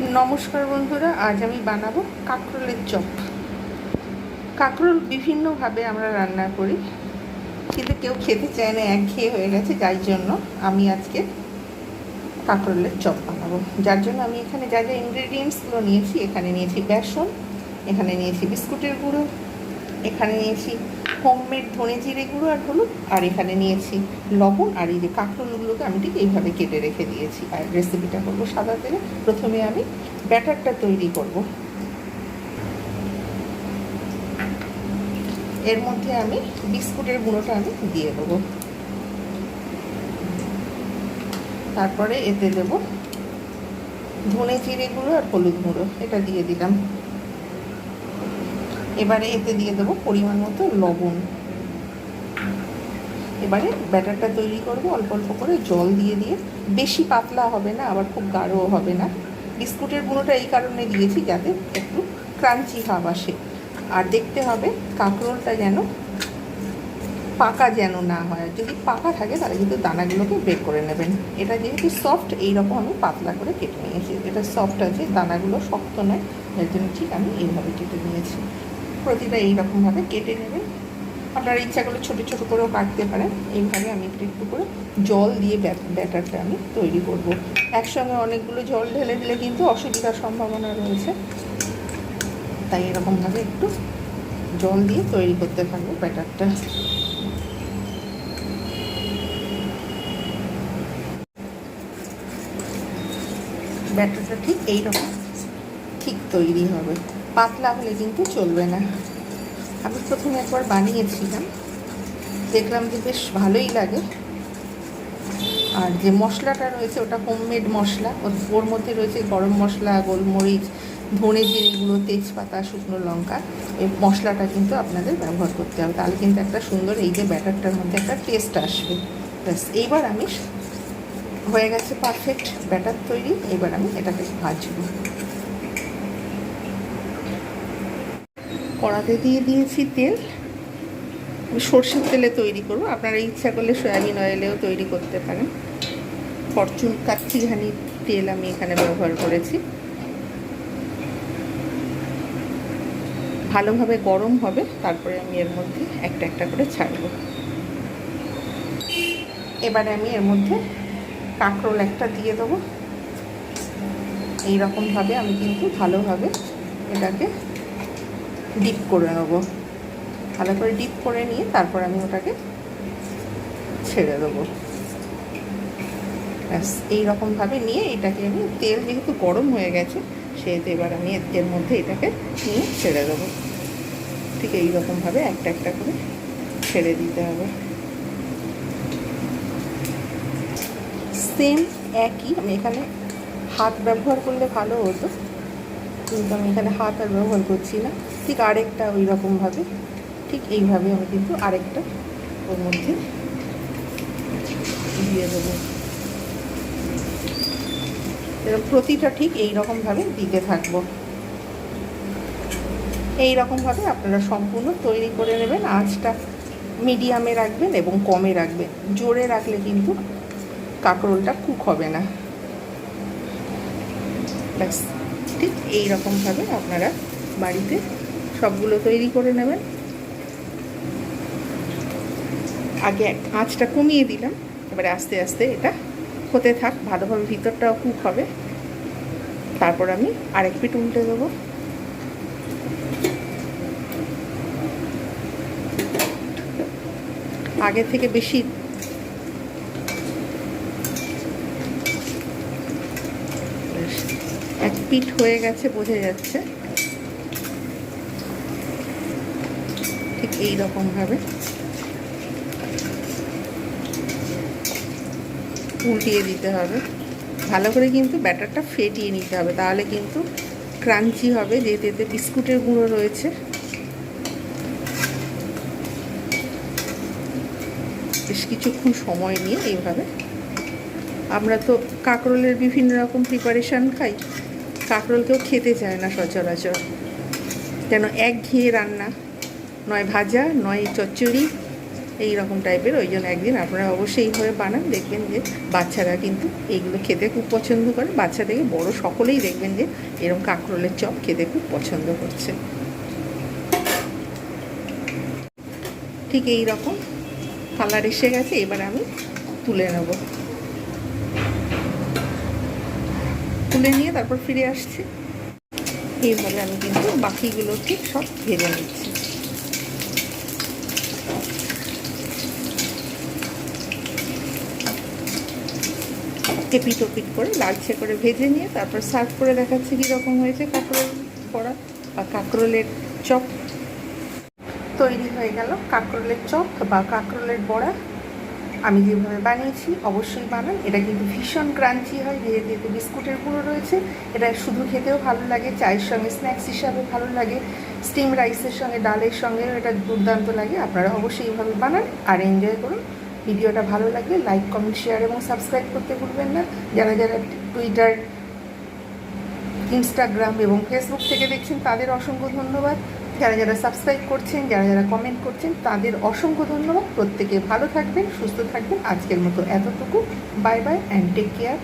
নমস্কার বন্ধুরা, আজ আমি বানাবো কাঁকরোলের চপ। কাঁকরোল বিভিন্নভাবে আমরা রান্না করি, কিন্তু কেউ খেতে চায় না, একঘেয়ে হয়ে গেছে, যার জন্য আমি আজকে কাঁকরোলের চপ বানাবো। যার জন্য আমি এখানে যা যা ইনগ্রেডিয়েন্টসগুলো নিয়েছি, এখানে নিয়েছি বেসন, এখানে নিয়েছি বিস্কুটের গুঁড়ো, এখানে নিয়েছি হোমমেড ধনে জিরে গুঁড়ো আর হলুদ। আর এখানে নিয়েছি লবণ আর এই যে কাঁকরোলগুলোকে আমি ঠিক এইভাবে কেটে রেখে দিয়েছি। আর রেসিপিটা করব সাদা তেলে। প্রথমে আমি ব্যাটারটা তৈরি করব। এর মধ্যে আমি বিস্কুটের গুঁড়োটা আমি দিয়ে দেবো। তারপরে এতে দেবো ধনে জিরে গুঁড়ো আর হলুদ গুঁড়ো। এটা দিয়ে দিলাম। এবারে এতে দিয়ে দেবো পরিমাণ মতো লবণ। এবারে ব্যাটারটা তৈরি করব, অল্প অল্প করে জল দিয়ে দিয়ে। বেশি পাতলা হবে না, আবার খুব গাঢ়ও হবে না। বিস্কুটের গুঁড়োটা এই কারণে দিয়েছি যাতে একটু ক্রাঞ্চি ভাব আসে। আর দেখতে হবে কাঁকরোলটা যেন পাকা যেন না হয়। যদি পাকা থাকে, তাহলে কিন্তু দানাগুলোকে বের করে নেবেন। এটা যেহেতু সফট এইরকম আমি পাতলা করে কেটে নিয়েছি। এটা সফট আছে, দানাগুলো শক্ত নয় এর জন্য ঠিক আমি এইভাবে কেটে নিয়েছি। প্রতিটা এইরকমভাবে কেটে নেবে। আপনার ইচ্ছাগুলো ছোটো ছোটো করেও কাটতে পারেন। এইভাবে আমি একটু একটু করে জল দিয়ে ব্যাটারটা আমি তৈরি করব। একসঙ্গে অনেকগুলো জল ঢেলে দিলে কিন্তু অসুবিধার সম্ভাবনা রয়েছে। তাই এরকমভাবে একটু জল দিয়ে তৈরি করতে থাকব ব্যাটারটা। ব্যাটারটা ঠিক এইরকম, ঠিক তৈরি হবে। পাতলা হলে কিন্তু চলবে না। আমি প্রথমে একবার বানিয়েছিলাম। দেখলাম যে বেশ ভালোই লাগে। আর যে মশলাটা রয়েছে, ওটা হোমমেড মশলা। ওর মধ্যে রয়েছে গরম মশলা, গোলমরিচ, ধনে জিরেগুলো তেজপাতা, শুকনো লঙ্কা। এই মশলাটা কিন্তু আপনাদের ব্যবহার করতে হবে। তাহলে কিন্তু একটা সুন্দর এই যে ব্যাটারটার মধ্যে একটা টেস্ট আসবে। ব্যাস, এইবার আমি হয়ে গেছে পারফেক্ট ব্যাটার তৈরি। এবার আমি এটাকে ভাজবো। কড়াতে দিয়ে দিয়েছি তেল। সর্ষের তেলে তৈরি করব। আপনারা ইচ্ছা করলে সয়াবিন অয়েলেও তৈরি করতে পারেন। ফরচুন কাচ্চিঘানি তেল আমি এখানে ব্যবহার করেছি। ভালোভাবে গরম হবে, তারপরে আমি এর মধ্যে একটা একটা করে ছাড়ব। এবারে আমি এর মধ্যে কাঁকরোল একটা দিয়ে দেবো। এইরকমভাবে আমি কিন্তু ভালোভাবে এটাকে ডিপ করে নেব। ভালো করে ডিপ করে নিয়ে তারপর আমি ওটাকে ছেড়ে দেবো। ব্যাস, এইরকমভাবে নিয়ে এটাকে আমি, তেল যেহেতু গরম হয়ে গেছে, সেহেতু এবার আমি এর মধ্যে এটাকে নিয়ে ছেড়ে দেবো। ঠিক এইরকমভাবে একটা একটা করে ছেড়ে দিতে হবে। সেম একই, আমি এখানে হাত ব্যবহার করলে ভালো হতো। কিন্তু আমি এখানে হাত আর ব্যবহার করছি না। ঠিক আরেকটা ওই রকমভাবে ঠিক এইভাবে আমি কিন্তু আরেকটা ওর মধ্যে দিয়ে দেবো। এরকম প্রতিটা ঠিক এই রকমভাবে দিতে থাকব। এই রকমভাবে আপনারা সম্পূর্ণ তৈরি করে নেবেন। আঁচটা মিডিয়ামে রাখবেন এবং কমে রাখবেন। জোরে রাখলে কিন্তু কাঁকরোলটা কুক হবে না। ব্যাস। ঠিক এই রকমভাবে আপনারা বাড়িতে সবগুলো তৈরি করে নেবেন। আগে আঁচটা কমিয়ে দিলাম, এবারে আস্তে আস্তে এটা হতে থাক, ভালোভাবে ভিতরটাও কুক হবে। তারপর আমি আরেক পিঠ উল্টে দেবো। আগে থেকে বেশি এক পিঠ হয়ে গেছে, বোঝা যাচ্ছে। ঠিক এই রকমভাবে উল্টিয়ে দিতে হবে। ভালো করে কিন্তু ব্যাটারটা ফেটিয়ে নিতে হবে, তাহলে কিন্তু ক্রাঞ্চি হবে, যেহেতু এতে বিস্কুটের গুঁড়ো রয়েছে। বেশ কিছুক্ষণ সময় নিয়ে এইভাবে। আমরা তো কাঁকরোলের বিভিন্ন রকম প্রিপারেশান খাই। কাঁকরোল কেউ খেতে চায় না সচরাচর। কেন এক ঘিয়ে রান্না, নয় ভাজা, নয় চচ্চড়ি এই রকম টাইপের ওই জন্য একদিন আপনারা অবশ্যই এইভাবে বানান, দেখবেন যে বাচ্চারা কিন্তু এইগুলো খেতে খুব পছন্দ করে। বাচ্চা থেকে বড় সকলেই দেখবেন যে এরকম কাঁকরোলের চপ খেতে খুব পছন্দ করছে। ঠিক এই রকম কালার এসে গেছে, এবার আমি তুলে নেব। তুলে নিয়ে তারপর ফিরে আসছি। এইভাবে আমি কিন্তু বাকিগুলোকে সব ভেজে নিচ্ছি। এপিট ওপিট করে লালচে করে ভেজে নিয়ে তারপর সার্ভ করে দেখাচ্ছি কীরকম হয়েছে কাঁকরোল বড়া বা কাঁকরোলের চপ। তৈরি হয়ে গেল কাঁকরোলের চপ বা কাঁকরোলের বড়া। আমি যেভাবে বানিয়েছি, অবশ্যই বানান। এটা কিন্তু ভীষণ ক্রাঞ্চি হয়, যেহেতু বিস্কুটের গুঁড়ো রয়েছে। এটা শুধু খেতেও ভালো লাগে, চায়ের সঙ্গে, স্ন্যাক্স হিসাবে ভালো লাগে, স্টিম রাইসের সঙ্গে, ডালের সঙ্গেও এটা দুর্দান্ত লাগে। আপনারা অবশ্যই এইভাবে বানান আর এনজয় করুন। ভিডিওটা ভালো লাগলে লাইক, কমেন্ট, শেয়ার এবং সাবস্ক্রাইব করতে ভুলবেন না। যারা যারা টুইটার, ইনস্টাগ্রাম এবং ফেসবুক থেকে দেখছেন, তাদের অসংখ্য ধন্যবাদ। যারা যারা সাবস্ক্রাইব করছেন যারা যারা কমেন্ট করছেন, তাদের অসংখ্য ধন্যবাদ। প্রত্যেকে ভালো থাকবেন, সুস্থ থাকবেন। আজকের মতো এতটুকু। Bye bye and take care